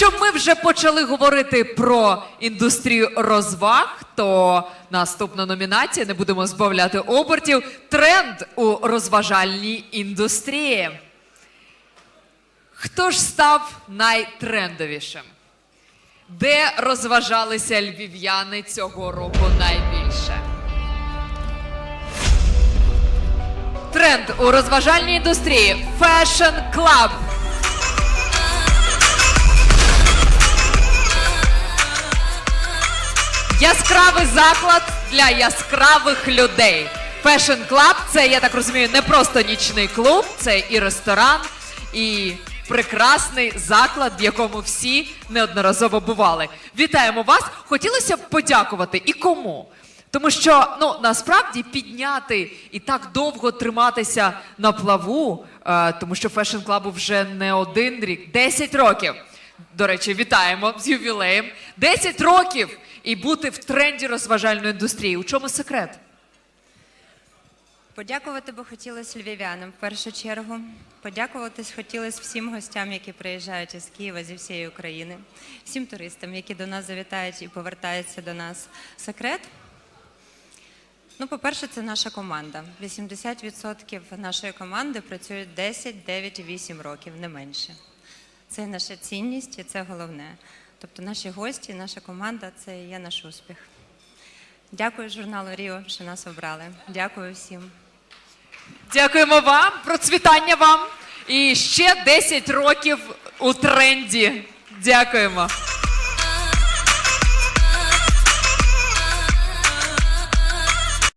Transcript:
якщо ми вже почали говорити про індустрію розваг, то наступна номінація не будемо збавляти обертів. Тренд у розважальній індустрії. Хто ж став найтрендовішим? Де розважалися львів'яни цього року найбільше? Тренд у розважальній індустрії Fashion Club. Яскравий заклад для яскравих людей. Fashion Club – це, я так розумію, не просто нічний клуб, це і ресторан, і прекрасний заклад, в якому всі неодноразово бували. Вітаємо вас! Хотілося б подякувати і кому? Тому що ну насправді підняти і так довго триматися на плаву, е, тому що Fashion Club вже не один рік, 10 років. До речі, вітаємо з ювілеєм. 10 років і бути в тренді розважальної індустрії. У чому секрет? Подякувати би хотілося львів'янам в першу чергу. Подякувати хотілося всім гостям, які приїжджають із Києва зі всієї України, всім туристам, які до нас завітають і повертаються до нас. Секрет. Ну, по-перше, це наша команда. 80% нашої команди працюють 10, 9 8 років, не менше. Це наша цінність і це головне. Тобто наші гості, наша команда це і є наш успіх. Дякую журналу Ріо, що нас обрали. Дякую всім. Дякуємо вам, процвітання вам. І ще 10 років у тренді. Дякуємо.